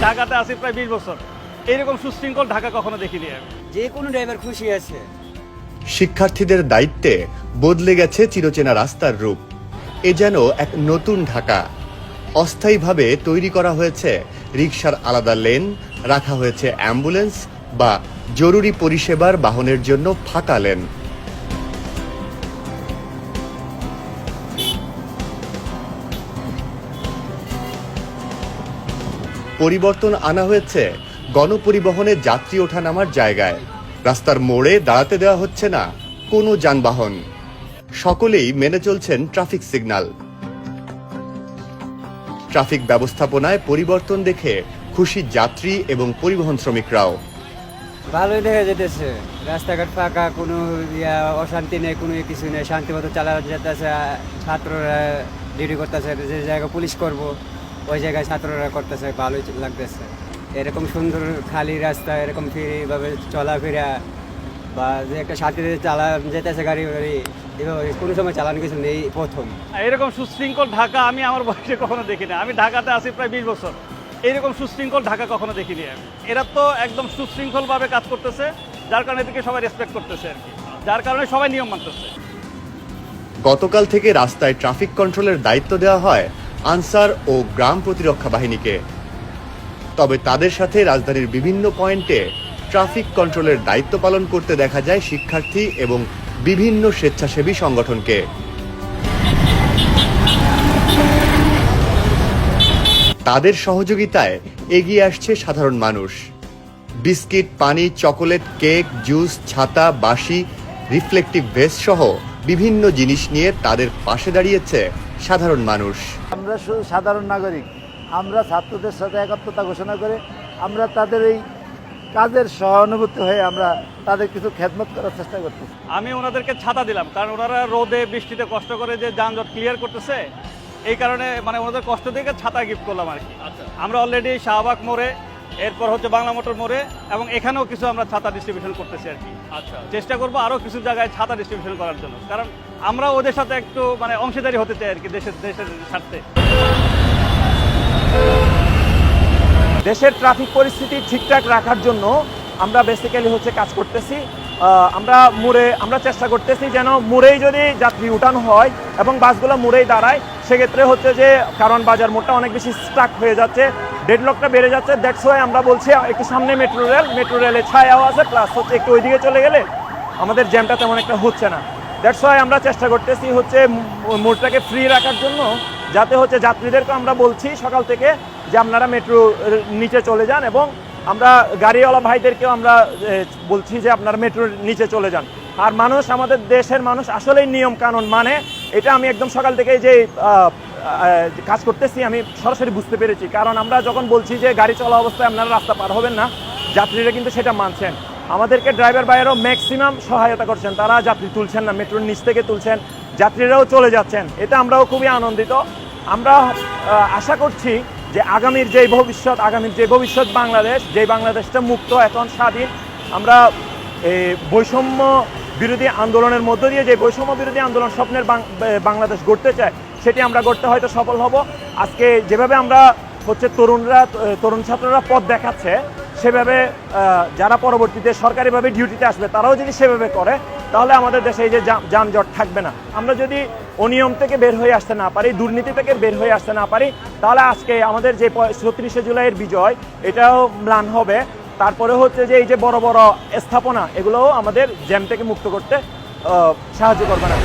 ঢাকাতে আছি প্রায় বিশ বছর। এইরকম সুশৃঙ্খল ঢাকা কখনো দেখিনি আমি। যে কোনো ড্রাইভার খুশি আছে। শিক্ষার্থীদের দায়িত্বে বদলে গেছে চিরচেনা রাস্তার রূপ। এ যেন এক নতুন ঢাকা। অস্থায়ীভাবে তৈরি করা হয়েছে রিকশার আলাদা লেন রাখা হয়েছে অ্যাম্বুলেন্স বা জরুরি পরিষেবার বাহনের জন্য ফাঁকা লেন। পরিবর্তন আনা হয়েছে। গণপরিবহনে যাত্রী ওঠা নামার জায়গায়। রাস্তার মোড়ে দাঁড়াতে দেওয়া হচ্ছে না কোনো যানবাহন। সকলেই মেনে চলছেন ট্রাফিক সিগন্যাল। ট্রাফিক ব্যবস্থাপনায় পরিবর্তন দেখে খুশি যাত্রী এবং পরিবহন শ্রমিকরাও। ভালোই দেখা যেতেছে রাস্তাঘাট ফাঁকা, কোনো অশান্তি নেই, কোনো কিছু নেই, শান্তিমতো চালা যেতেছে ছাত্ররা ডিউটি করতেছে, যে জায়গা পুলিশ করব। ওই জায়গায় ছাত্ররা করতেছে ভালোই লাগতেছে। এরকম সুন্দর খালি রাস্তা এরকম ফ্রিভাবে চলাফেরা বা যে একটা শান্তিতে চালা যেতেছে গাড়ি গাড়ি এভাবে কোনো সময় চালানো কিছু নেই প্রথম। এরকম সুশৃঙ্খল ঢাকা আমি আমার বয়সে কখনো দেখিনি। আমি ঢাকাতে আছি প্রায় বিশ বছর। এইরকম সুশৃঙ্খল ঢাকা কখনো দেখিনি আমি। এরা তো একদম সুশৃঙ্খলভাবে কাজ করতেছে যার কারণে এদিকে সবাই রেসপেক্ট করতেছে আর কি। যার কারণে সবাই নিয়ম মানতেছে। গতকাল থেকে রাস্তায় ট্রাফিক কন্ট্রোলের দায়িত্ব দেওয়া হয় আনসার ও গ্রাম প্রতিরক্ষা বাহিনীকে। তবে তাদের সাথে রাজধানীর বিভিন্ন পয়েন্টে ট্রাফিক কন্ট্রোলের দায়িত্ব পালন করতে দেখা যায় শিক্ষার্থী এবং বিভিন্ন স্বেচ্ছাসেবী সংগঠনকে। তাদের সহযোগিতায় এগিয়ে আসছে সাধারণ মানুষ। বিস্কিট, পানি, চকোলেট, কেক, জুস, ছাতা, বাঁশি, রিফ্লেকটিভ ভেস্ট সহ বিভিন্ন জিনিস নিয়ে তাদের পাশে দাঁড়িয়েছে সাধারণ মানুষ। আমরা শুধু সাধারণ নাগরিক। আমরা ছাত্রদের সাথে একাত্মতা ঘোষণা করে আমরা তাদের এই কাজের সহানুভূতি হয়ে আমরা তাদের কিছু খেদমত করার চেষ্টা করতেছি। আমি ওনাদেরকে ছাতা দিলাম কারণ ওনারা রোদে বৃষ্টিতে কষ্ট করে যে যানজট ক্লিয়ার করতেছে এই কারণে মানে ওনাদের কষ্ট দেখে ছাতা গিফট করলাম আর কি। আমরা অলরেডি শাহবাগ মোড়ে এরপর হচ্ছে বাংলা মোটর মোড়ে এবং এখানেও কিছু আমরা ছাতা ডিস্ট্রিবিউশন করতেছি আর কি। আচ্ছা। চেষ্টা করব আরও কিছু জায়গায় ছাতা ডিস্ট্রিবিউশন করার জন্য। কারণ আমরা ওদের সাথে একটু মানে অংশীদারি হতে চাই আর কি দেশের দেশের স্বার্থে। দেশের ট্রাফিক পরিস্থিতি ঠিকঠাক রাখার জন্য আমরা বেসিক্যালি হচ্ছে কাজ করতেছি। আহ, আমরা মোড়ে আমরা চেষ্টা করতেছি যেন মোড়েই যদি যাত্রী উঠানো হয় এবং বাসগুলো মোড়েই দাঁড়ায় সেক্ষেত্রে হচ্ছে যে কারণ বাজার মোড়টা অনেক বেশি স্টাক হয়ে যাচ্ছে। ডেডলকটা বেড়ে যাচ্ছে দ্যাটস ওয়াই আমরা বলছি একটু সামনে মেট্রো রেল মেট্রো রেলে ছায়াও আছে প্লাস হচ্ছে একটু ওইদিকে চলে গেলে আমাদের জ্যামটা তেমন একটা হচ্ছে না। দ্যাটস ওয়াই আমরা চেষ্টা করতেছি হচ্ছে মোড়টাকে ফ্রি রাখার জন্য, যাতে হচ্ছে যাত্রীদেরকে আমরা বলছি সকাল থেকে যে আপনারা মেট্রো নিচে চলে যান এবং আমরা গাড়িওয়ালা ভাইদেরকেও আমরা বলছি যে আপনারা মেট্রোর নিচে চলে যান। আর মানুষ, আমাদের দেশের মানুষ আসলেই নিয়ম কানুন মানে এটা আমি একদম সকাল থেকে যে কাজ করতেছি, আমি সরাসরি বুঝতে পেরেছি। কারণ আমরা যখন বলছি যে গাড়ি চলা অবস্থায় আপনারা রাস্তা পার হবেন না, যাত্রীরা কিন্তু সেটা মানছেন। আমাদেরকে ড্রাইভার ভাইয়েরও ম্যাক্সিমাম সহায়তা করছেন, তারা যাত্রী তুলছেন না মেট্রোর নিচ থেকে তুলছেন, যাত্রীরাও চলে যাচ্ছেন। এটা আমরাও খুবই আনন্দিত। আমরা আশা করছি যে আগামীর যে ভবিষ্যৎ, আগামীর যে ভবিষ্যৎ বাংলাদেশ যে বাংলাদেশটা মুক্ত, এখন স্বাধীন, আমরা বৈষম্য বিরোধী আন্দোলনের মধ্য দিয়ে, যে বৈষম্য বিরোধী আন্দোলন স্বপ্নের বাংলাদেশ গড়তে চায় সেটি আমরা করতে হয়তো সফল হব। আজকে যেভাবে আমরা হচ্ছে তরুণরা, তরুণ ছাত্ররা পথ দেখাচ্ছে, সেভাবে যারা পরবর্তীতে সরকারিভাবে ডিউটিতে আসবে, তারাও যদি সেভাবে করে, তাহলে আমাদের দেশে এই যে যানজট থাকবে না। আমরা যদি অনিয়ম থেকে বের হয়ে আসতে না পারি, দুর্নীতি থেকে বের হয়ে আসতে না পারি, তাহলে আজকে আমাদের যে ছত্রিশে জুলাইয়ের বিজয়, এটাও ম্লান হবে। তারপরে হচ্ছে যে এই যে বড় বড় স্থাপনা, এগুলোও আমাদের জ্যাম থেকে মুক্ত করতে সাহায্য করবে না।